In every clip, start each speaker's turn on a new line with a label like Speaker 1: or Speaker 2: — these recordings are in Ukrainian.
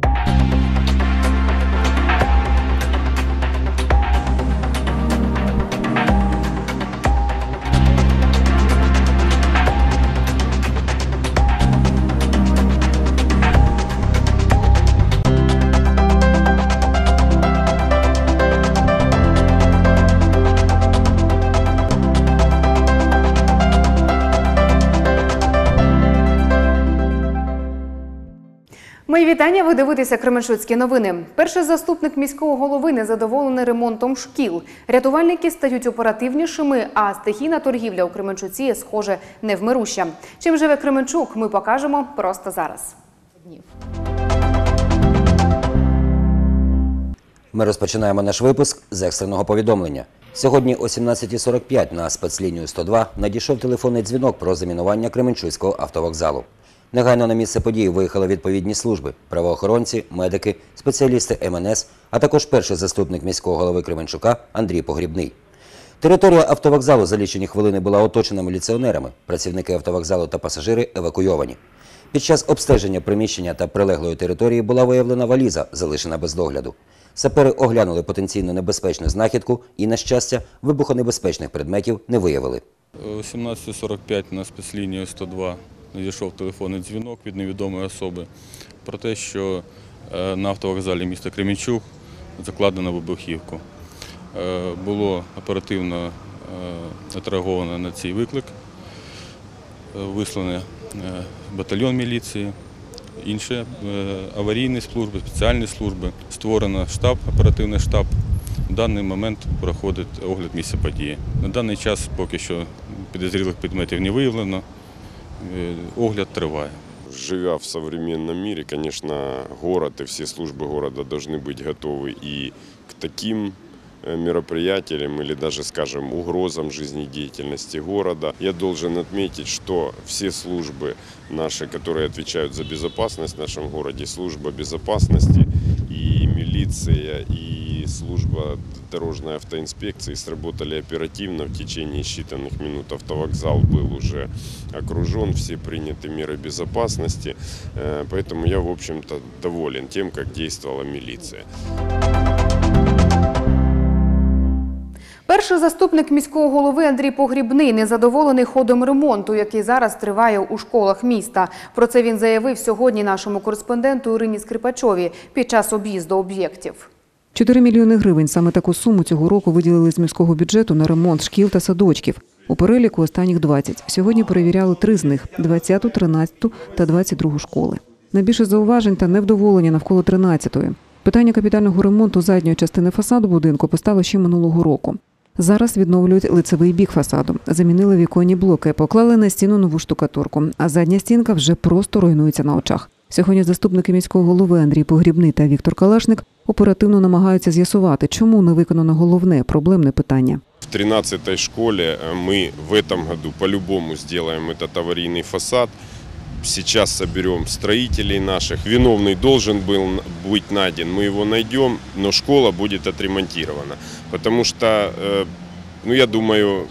Speaker 1: you вітання. Ви дивитеся Кременчуцькі новини. Перший заступник міського голови незадоволений ремонтом шкіл. Рятувальники стають оперативнішими, а стихійна торгівля у Кременчуці, схоже, невмируща. Чим живе Кременчук, ми покажемо просто зараз.
Speaker 2: Ми розпочинаємо наш випуск з екстреного повідомлення. Сьогодні о 17.45 на спецлінію 102 надійшов телефонний дзвінок про замінування Кременчуцького автовокзалу. Негайно на місце події виїхали відповідні служби – правоохоронці, медики, спеціалісти МНС, а також перший заступник міського голови Кременчука Андрій Погрібний. Територія автовокзалу за лічені хвилини була оточена міліціонерами. Працівники автовокзалу та пасажири евакуйовані. Під час обстеження приміщення та прилеглої території була виявлена валіза, залишена без догляду. Сапери оглянули потенційно небезпечну знахідку і, на щастя, вибухонебезпечних предметів не виявили.
Speaker 3: О 17.45 на спецлінію 102 надійшов телефонний дзвінок від невідомої особи про те, що е, на автовокзалі міста Кремінчук закладено вибухівку. Е, Було оперативно е, відреаговано на цей виклик, Е, висланий е, батальйон міліції, інші аварійні служби, спеціальні служби. Створено штаб, оперативний штаб. В даний момент проходить огляд місця події. На даний час поки що підозрілих предметів не виявлено. Е, Огляд триває.
Speaker 4: Живя в современном мире, конечно, город и все службы города должны быть готовы и к таким э, мероприятиям или даже, скажем, угрозам жизнедеятельности города. Я должен отметить, что все службы наши, которые отвечают за безопасность в нашем городе, служба безопасности и милиция, и служба дорожной автоинспекции сработали оперативно. В течение считанных минут автовокзал был уже окружен, все приняты меры безопасности. Э, Поэтому я, в общем-то, доволен тем, как действовала милиция.
Speaker 1: Перший заступник міського голови Андрій Погрібний незадоволений ходом ремонту, який зараз триває у школах міста. Про це він заявив сьогодні нашому кореспонденту Ірині Скрипачові під час об'їзду об'єктів.
Speaker 5: 4 мільйони гривень саме таку суму цього року виділили з міського бюджету на ремонт шкіл та садочків. У переліку останніх 20. Сьогодні перевіряли три з них – 20-ту, 13-ту та 22-ту школи. Найбільше зауважень та невдоволення навколо 13-ї. Питання капітального ремонту задньої частини фасаду будинку постало ще минулого року. Зараз відновлюють лицевий бік фасаду, замінили віконні блоки, поклали на стіну нову штукатурку, а задня стінка вже просто руйнується на очах. Сьогодні заступники міського голови Андрій Погрібний та Віктор Калашник оперативно намагаються з'ясувати, чому не виконано головне проблемне питання.
Speaker 4: В 13-й школе э, мы в этом году по-любому сделаем этот аварийный фасад. Сейчас соберем строителей наших. Виновный должен был быть найден, мы его найдем, но школа будет отремонтирована. Потому что, э, ну я думаю,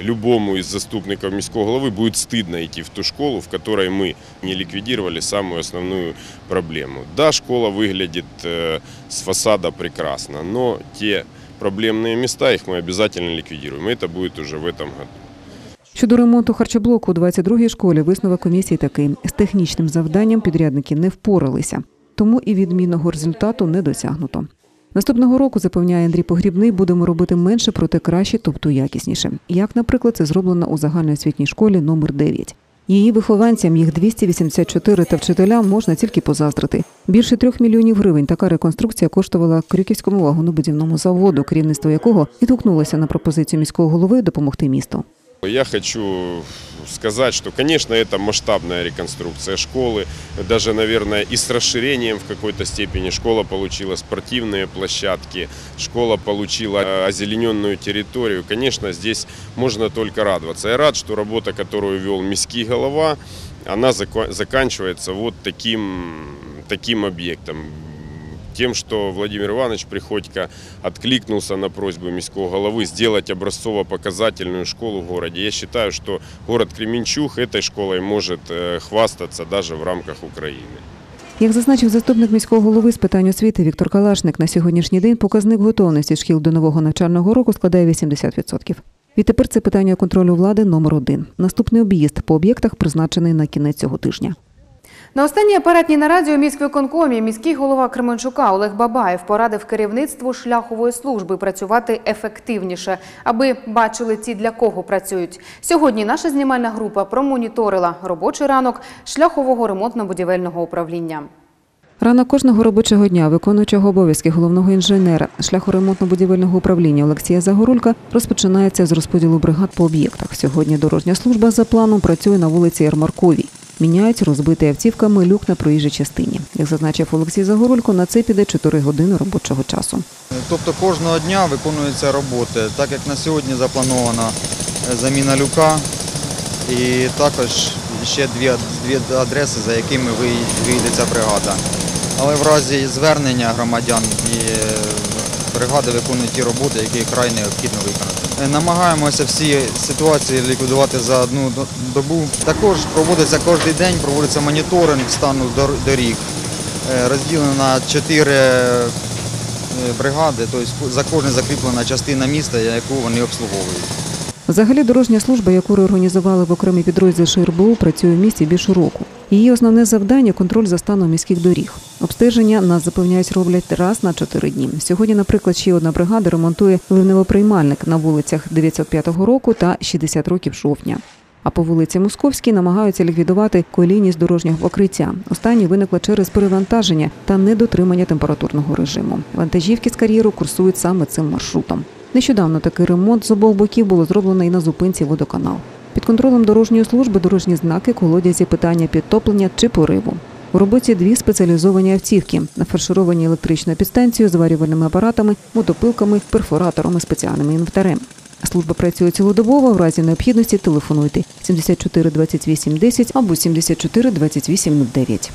Speaker 4: любому из заступников міського головы будет стыдно идти в ту школу, в которой мы не ликвидировали самую основную проблему. Да, школа выглядит э, с фасада прекрасно, но те проблемные места, их мы обязательно ликвидируем. И это будет уже в этом году.
Speaker 5: Щодо ремонту харчоблоку у 22-й школі висновок комісії такий: з технічним завданням підрядники не впоралися, тому і відмінного результату не досягнуто. Наступного року, запевняє Андрій Погрібний, будемо робити менше, проте краще, тобто якісніше. Як, наприклад, це зроблено у загальноосвітній школі номер 9. Її вихованцям, їх 284 та вчителям можна тільки позаздрити. Більше трьох мільйонів гривень така реконструкція коштувала Крюківському вагонобудівному заводу, керівництво якого відгукнулося на пропозицію міського голови допомогти місту.
Speaker 4: Я хочу сказать, что, конечно, это масштабная реконструкция школы, даже, наверное, и с расширением в какой-то степени. Школа получила спортивные площадки, школа получила э, озелененную территорию. Конечно, здесь можно только радоваться. Я рад, что работа, которую вел міський голова, она заканчивается вот таким, таким объектом. Тем, что Владимир Иванович Приходько откликнулся на просьбу міського головы сделать образцово-показательную школу в городе. Я считаю, что город Кременчуг этой школой может э, хвастаться даже в рамках Украины.
Speaker 5: Як зазначив заступник міського голови з питань освіти Віктор Калашник, на сьогоднішній день показник готовності шкіл до нового навчального року складає 80%. Відтепер це питання контролю влади номер один. Наступний об'їзд по об'єктах призначений на кінець цього тижня.
Speaker 1: На останній апаратній нараді у міськвиконкомі міський голова Кременчука Олег Бабаєв порадив керівництву шляхової служби працювати ефективніше, аби бачили ті, для кого працюють. Сьогодні наша знімальна група промоніторила робочий ранок шляхового ремонтно-будівельного управління.
Speaker 5: Рано кожного робочого дня виконуючого обов'язки головного інженера шляхоремонтно-будівельного управління Олексія Загорулька розпочинається з розподілу бригад по об'єктах. Сьогодні дорожня служба за планом працює на вулиці Ярмарковій. Міняють розбитий автівками люк на проїжджій частині. Як зазначив Олексій Загорулько, на це піде 4 години робочого часу.
Speaker 6: Тобто кожного дня виконуються роботи, так як на сьогодні запланована е, заміна люка і також ще дві, дві адреси, за якими виї- виїде ця бригада. Але в разі звернення громадян і е, бригади виконують ті роботи, які край необхідно виконати. Е, Намагаємося всі ситуації ліквідувати за одну добу. Також проводиться кожен день, проводиться моніторинг стану доріг. Е, Розділено на чотири е, бригади, тобто за кожне закріплена частина міста, яку вони обслуговують.
Speaker 5: Взагалі, дорожня служба, яку реорганізували в окремий підрозділ ШРБУ, працює в місті більше року. Її основне завдання контроль за станом міських доріг. Обстеження нас запевняють роблять раз на чотири дні. Сьогодні, наприклад, ще одна бригада ремонтує ливневоприймальник на вулицях 905 року та 60 років жовтня. А по вулиці Московській намагаються ліквідувати колійність дорожнього покриття. Останнє виникло через перевантаження та недотримання температурного режиму. Вантажівки з кар'єру курсують саме цим маршрутом. Нещодавно такий ремонт з обох боків було зроблено і на зупинці водоканал. Під контролем дорожньої служби дорожні знаки, колодязі питання підтоплення чи пориву. У роботі дві спеціалізовані автівки, нафаршировані електричною підстанцією, зварювальними апаратами, мотопилками, перфораторами, спеціальним інвентарем. Служба працює цілодобово. В разі необхідності телефонуйте 74 28 10 або 74 28 09.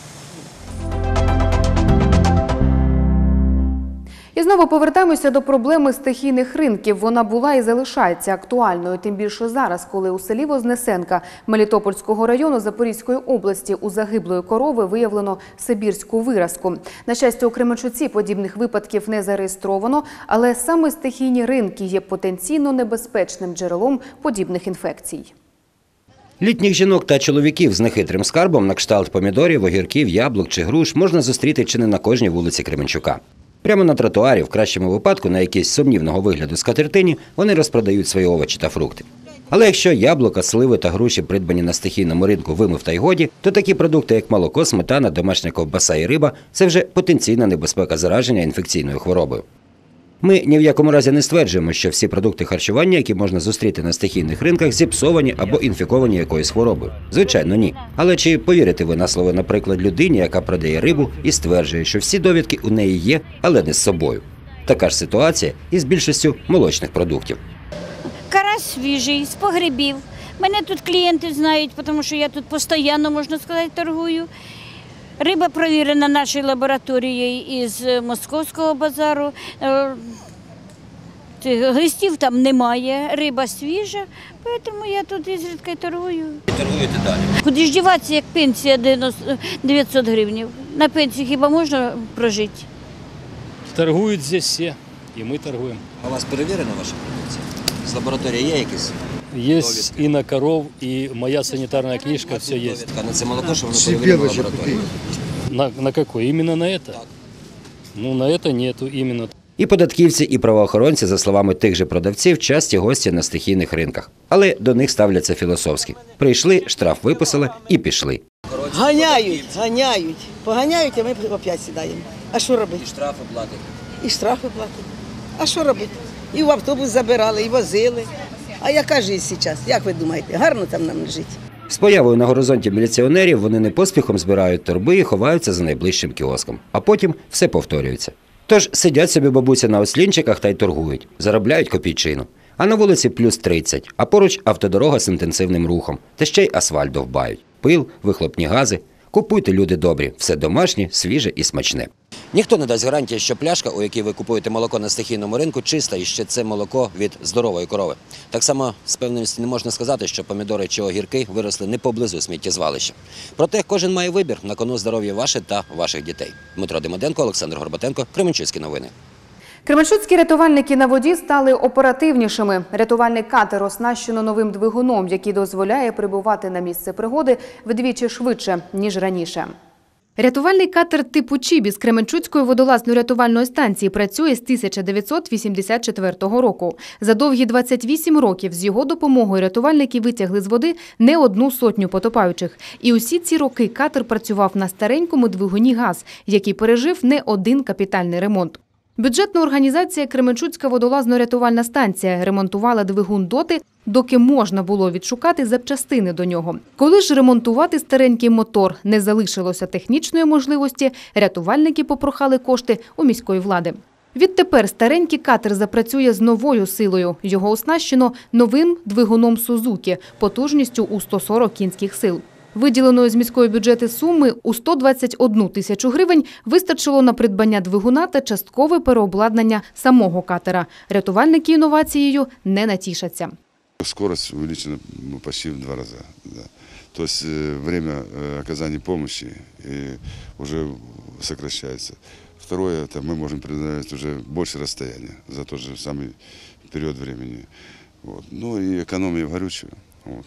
Speaker 1: І знову повертаємося до проблеми стихійних ринків. Вона була і залишається актуальною, тим більше зараз, коли у селі Вознесенка Мелітопольського району Запорізької області у загиблої корови виявлено сибірську виразку. На щастя, у Кременчуці подібних випадків не зареєстровано, але саме стихійні ринки є потенційно небезпечним джерелом подібних інфекцій.
Speaker 2: Літніх жінок та чоловіків з нехитрим скарбом на кшталт помідорів, огірків, яблук чи груш можна зустріти чи не на кожній вулиці Кременчука. Прямо на тротуарі, в кращому випадку, на якійсь сумнівного вигляду скатертині, вони розпродають свої овочі та фрукти. Але якщо яблука, сливи та груші, придбані на стихійному ринку, вимив та й годі, то такі продукти, як молоко, сметана, домашня ковбаса і риба, це вже потенційна небезпека зараження інфекційною хворобою. Ми ні в якому разі не стверджуємо, що всі продукти харчування, які можна зустріти на стихійних ринках, зіпсовані або інфіковані якоюсь хворобою. Звичайно, ні. Але чи повірите ви на слово, наприклад, людині, яка продає рибу і стверджує, що всі довідки у неї є, але не з собою? Така ж ситуація і з більшістю молочних продуктів.
Speaker 7: Карась свіжий, з погребів. Мене тут клієнти знають, тому що я тут постійно, можна сказати, торгую. Риба провірена нашою лабораторією із московського базару. Е, Глистів там немає, риба свіжа, тому я тут ізрідка й торгую.
Speaker 2: Торгуєте далі.
Speaker 7: Куди ж діватися, як пенсія 900 гривень? На пенсію хіба можна прожити?
Speaker 8: Торгуют здесь все, и мы торгуем.
Speaker 2: А у вас перевірена ваша продукція? З лабораторії є якісь?
Speaker 8: Есть и на коров, и моя санитарная книжка, все
Speaker 2: на це молоко, що воно перевірено в лабораторії.
Speaker 8: На, на какой? Именно на это? Ну, на это нету именно.
Speaker 2: І податківці, і правоохоронці, за словами тих же продавців, часті гості на стихійних ринках. Але до них ставляться філософськи. Прийшли, штраф виписали і пішли.
Speaker 9: Ганяють, ганяють. Поганяють, а ми опять сідаємо. А що робити?
Speaker 2: І штрафи платять.
Speaker 9: І штрафи платимо. А що робити? І в автобус забирали, і возили. А яка життя зараз? Як ви думаєте? Гарно там нам жити?
Speaker 2: З появою на горизонті міліціонерів вони не поспіхом збирають торби і ховаються за найближчим кіоском. А потім все повторюється. Тож сидять собі бабуся на ослінчиках та й торгують, заробляють копійчину. А на вулиці плюс 30, а поруч автодорога з інтенсивним рухом, та ще й асфальт довбають. Пил, вихлопні гази. Купуйте, люди добрі, все домашнє, свіже і смачне. Ніхто не дасть гарантії, що пляшка, у якій ви купуєте молоко на стихійному ринку, чиста і що це молоко від здорової корови. Так само з певністю не можна сказати, що помідори чи огірки виросли не поблизу сміттєзвалища. Проте кожен має вибір на кону здоров'я ваше та ваших дітей. Дмитро Демиденко, Олександр Горбатенко, Кременчуцькі новини.
Speaker 1: Кременчуцькі рятувальники на воді стали оперативнішими. Рятувальний катер оснащено новим двигуном, який дозволяє прибувати на місце пригоди вдвічі швидше, ніж раніше. Рятувальний катер типу Чібі з Кременчуцької водолазно-рятувальної станції працює з 1984 року. За довгі 28 років з його допомогою рятувальники витягли з води не одну сотню потопаючих. І усі ці роки катер працював на старенькому двигуні ГАЗ, який пережив не один капітальний ремонт. Бюджетна організація Кременчуцька водолазно-рятувальна станція ремонтувала двигун доти, доки можна було відшукати запчастини до нього. Коли ж ремонтувати старенький мотор не залишилося технічної можливості, рятувальники попрохали кошти у міської влади. Відтепер старенький катер запрацює з новою силою. Його оснащено новим двигуном Сузуки потужністю у 140 кінських сил. Виділеної з міської бюджету суми у 121 тисячу гривень вистачило на придбання двигуна та часткове переобладнання самого катера. Рятувальники інновацією не натішаться.
Speaker 10: Скорость увеличена ну, почти в два раза. Да. То есть э, время э, оказания помощи э, уже сокращается. Второе, это мы можем преодолевать уже больше расстояния за тот же самый период времени. Вот. Ну и экономия в горючем. Вот.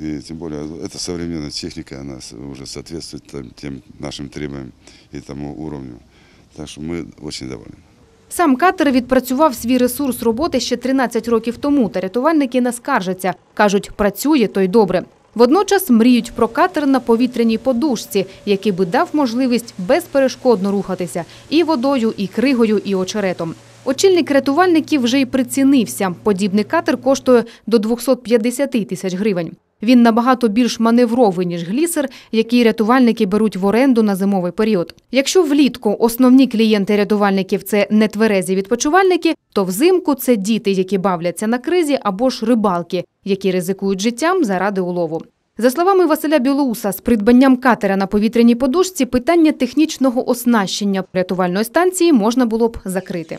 Speaker 10: И тем более эта современная техника, она с- уже соответствует там- тем нашим требованиям и тому уровню. Так что мы очень довольны.
Speaker 1: Сам катер відпрацював свій ресурс роботи ще 13 років тому, та рятувальники не скаржаться. Кажуть, працює то й добре. Водночас мріють про катер на повітряній подушці, який би дав можливість безперешкодно рухатися і водою, і кригою, і очеретом. Очільник рятувальників вже й прицінився. Подібний катер коштує до 250 тисяч гривень. Він набагато більш маневровий, ніж глісер, який рятувальники беруть в оренду на зимовий період. Якщо влітку основні клієнти рятувальників це нетверезі відпочивальники, то взимку це діти, які бавляться на кризі, або ж рибалки, які ризикують життям заради улову. За словами Василя Білоуса, з придбанням катера на повітряній подушці питання технічного оснащення рятувальної станції можна було б закрити.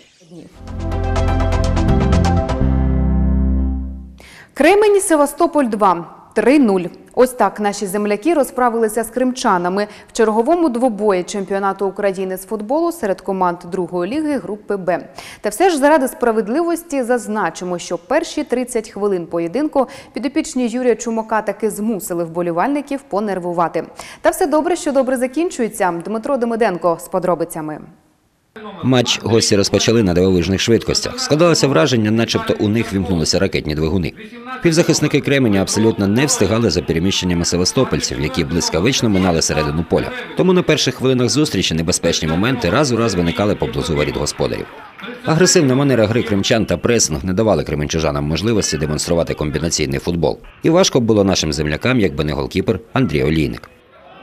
Speaker 1: Кремень Севастополь 2 3-0. Ось так наші земляки розправилися з кримчанами в черговому двобої чемпіонату України з футболу серед команд другої ліги групи Б. Та все ж заради справедливості зазначимо, що перші 30 хвилин поєдинку підопічні Юрія Чумака таки змусили вболівальників понервувати. Та все добре, що добре закінчується. Дмитро Демиденко з подробицями.
Speaker 2: Матч гості розпочали на дивовижних швидкостях. Складалося враження, начебто у них вімкнулися ракетні двигуни. Півзахисники Кременя абсолютно не встигали за переміщеннями севастопольців, які блискавично минали середину поля. Тому на перших хвилинах зустрічі небезпечні моменти раз у раз виникали поблизу воріт господарів. Агресивна манера гри кримчан та пресинг не давали кременчужанам можливості демонструвати комбінаційний футбол. І важко було нашим землякам, якби не голкіпер Андрій Олійник.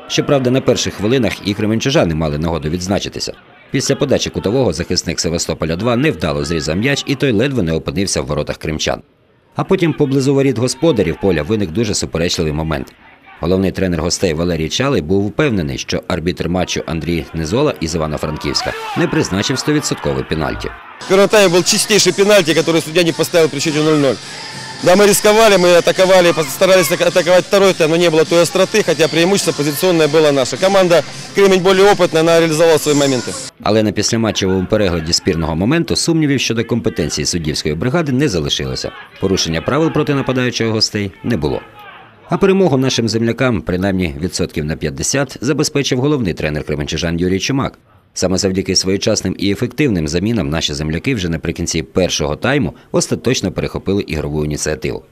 Speaker 2: Щоправда, на перших хвилинах і кременчужани мали нагоду відзначитися. Після подачі кутового захисник Севастополя 2 невдало зрізав м'яч, і той ледве не опинився в воротах кримчан. А потім поблизу воріт господарів поля виник дуже суперечливий момент. Головний тренер гостей Валерій Чалий був впевнений, що арбітр матчу Андрій Низола із Івано-Франківська не призначив 100% пенальті.
Speaker 11: В первом тайме был чистейший пенальти, который судья не поставил при счете 0-0. Да, мы рисковали, мы атаковали, постарались атака- атаковать второй тайм, но не было той остроты, хотя преимущество позиционное было наше. Команда Кремень более опытная, она реализовала свои моменты.
Speaker 2: Але на післяматчевому перегляді спірного моменту сумнівів щодо компетенції суддівської бригади не залишилося. Порушення правил проти нападаючого гостей не було. А перемогу нашим землякам, принаймні відсотків на 50, забезпечив головний тренер кременчужан Юрій Чумак. Саме завдяки своєчасним і ефективним замінам наші земляки вже наприкінці першого тайму остаточно перехопили ігрову ініціативу.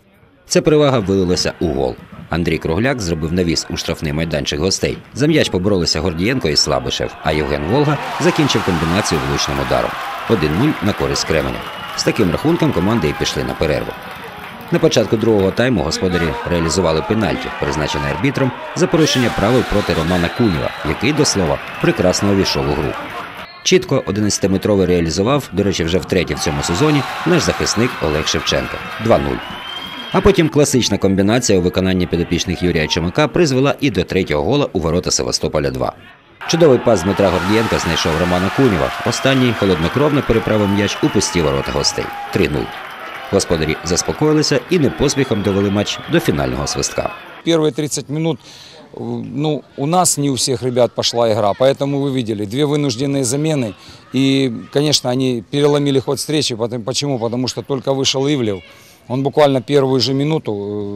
Speaker 2: Ця перевага вилилася у гол. Андрій Кругляк зробив навіс у штрафний майданчик гостей. За м'яч поборолися Гордієнко і Слабишев, а Євген Волга закінчив комбінацію влучним ударом. 1-0 на користь Кременя. З таким рахунком команди і пішли на перерву. На початку другого тайму господарі реалізували пенальті, призначений арбітром за порушення правил проти Романа Куніва, який, до слова, прекрасно увійшов у гру. Чітко 11-метровий реалізував, до речі, вже втретє в цьому сезоні наш захисник Олег Шевченко 2-0. А потім класична комбінація у виконанні підопічних Юрія Чумака призвела і до третього гола у ворота Севастополя 2. Чудовий пас Дмитра Гордієнка знайшов Романа Кунєва. Останній холоднокровно переправив м'яч у пусті ворота гостей. 3-0. Господарі заспокоїлися і не поспіхом довели матч до фінального свистка.
Speaker 12: Первые 30 минут э, ну, у нас не у всех ребят пошла игра, поэтому вы видели две вынужденные замены. И, конечно, они переломили ход встречи. Потом- Почему? Потому что только вышел Ивлев. Он буквально первую же минуту,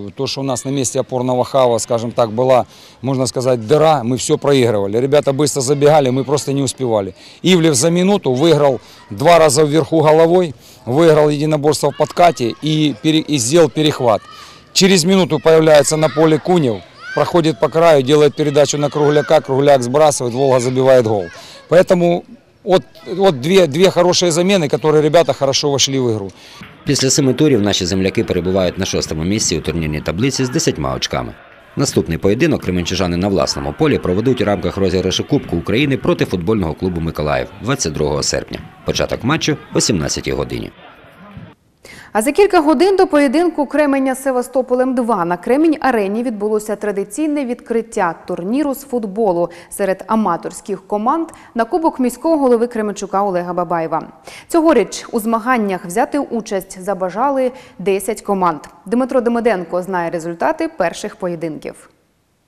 Speaker 12: э, то, что у нас на месте опорного хава, скажем так, была, можно сказать, дыра, мы все проигрывали. Ребята быстро забегали, мы просто не успевали. Ивлев за минуту выиграл два раза вверху головой, выиграл единоборство в подкате и, пере- и сделал перехват. Через минуту появляется на поле Кунев, проходит по краю, делает передачу на Кругляка, Кругляк сбрасывает, Волга забивает гол. Поэтому вот, вот две, две хорошие замены, которые ребята хорошо вошли в игру.
Speaker 2: Після семи турів наші земляки перебувають на шостому місці у турнірній таблиці з 10 очками. Наступний поєдинок кременчужани на власному полі проведуть у рамках розіграшу Кубку України проти футбольного клубу Миколаїв 22 серпня. Початок матчу о 17 годині.
Speaker 1: А за кілька годин до поєдинку Кременя Севастополем 2 на Кремінь арені відбулося традиційне відкриття турніру з футболу серед аматорських команд на кубок міського голови Кременчука Олега Бабаєва. Цьогоріч у змаганнях взяти участь забажали 10 команд. Дмитро Демиденко знає результати перших поєдинків.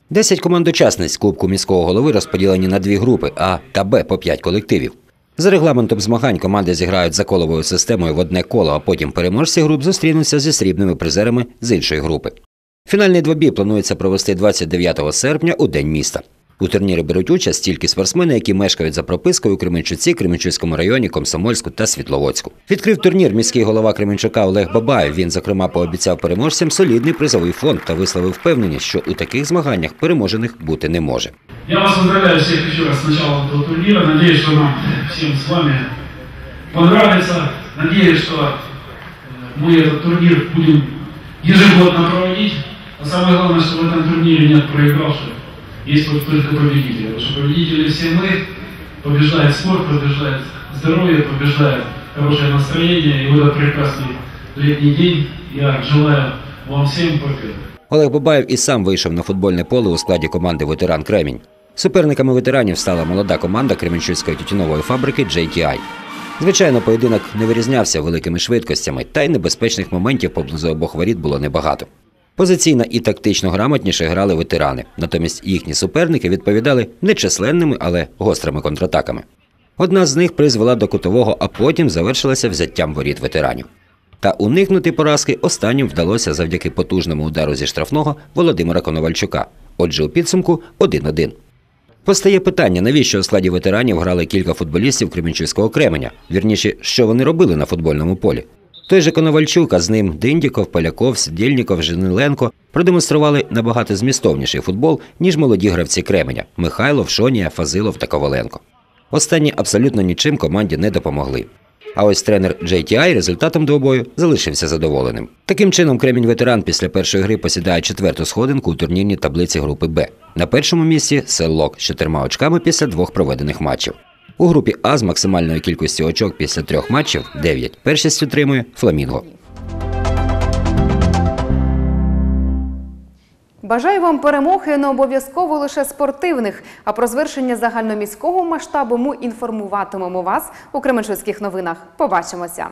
Speaker 2: 10 команд-учасниць Кубку міського голови розподілені на дві групи А та Б по 5 колективів. За регламентом змагань команди зіграють за коловою системою в одне коло, а потім переможці груп зустрінуться зі срібними призерами з іншої групи. Фінальний двобій планується провести 29 серпня у День міста. У турнірі беруть участь тільки спортсмени, які мешкають за пропискою у Кременчуці, Кременчуцькому районі, Комсомольську та Світловодську. Відкрив турнір міський голова Кременчука Олег Бабаєв. Він, зокрема, пообіцяв переможцям солідний призовий фонд та висловив впевненість, що у таких змаганнях переможених бути не може.
Speaker 13: Я вас поздравляю всех еще раз с началом этого турнира. Надеюсь, что нам всем с вами понравится. Надеюсь, что э, мы этот турнир будем ежегодно проводить. А самое главное, что в этом турнире нет проигравших. Есть вот только победители. Потому что победители все мы. Побеждает спорт, побеждает здоровье, побеждает хорошее настроение. И в этот прекрасный летний день я желаю вам всем победы.
Speaker 2: Олег Бабаєв і сам вийшов на футбольне поле у складі команди Ветеран Кремінь. Суперниками ветеранів стала молода команда Кременчуцької тютюнової фабрики JTI. Звичайно, поєдинок не вирізнявся великими швидкостями, та й небезпечних моментів поблизу обох воріт було небагато. Позиційно і тактично грамотніше грали ветерани, натомість їхні суперники відповідали не численними, але гострими контратаками. Одна з них призвела до кутового, а потім завершилася взяттям воріт ветеранів. Та уникнути поразки останнім вдалося завдяки потужному удару зі штрафного Володимира Коновальчука. Отже, у підсумку 1-1. Постає питання, навіщо у складі ветеранів грали кілька футболістів Кременчуцького Кременя. Вірніше, що вони робили на футбольному полі. Той же Коновальчук, а з ним Диндіков, Поляков, Сидільніков, Жениленко продемонстрували набагато змістовніший футбол, ніж молоді гравці Кременя Михайлов, Шонія, Фазилов та Коваленко. Останні абсолютно нічим команді не допомогли. А ось тренер JTI результатом двобою залишився задоволеним. Таким чином, Кремінь ветеран після першої гри посідає четверту сходинку у турнірній таблиці групи Б. На першому місці Селлок з чотирма очками після двох проведених матчів. У групі А з максимальною кількістю очок після трьох матчів 9. Першість отримує Фламінго.
Speaker 1: Бажаю вам перемоги не обов'язково лише спортивних. А про звершення загальноміського масштабу ми інформуватимемо вас у Кременчуцьких новинах. Побачимося.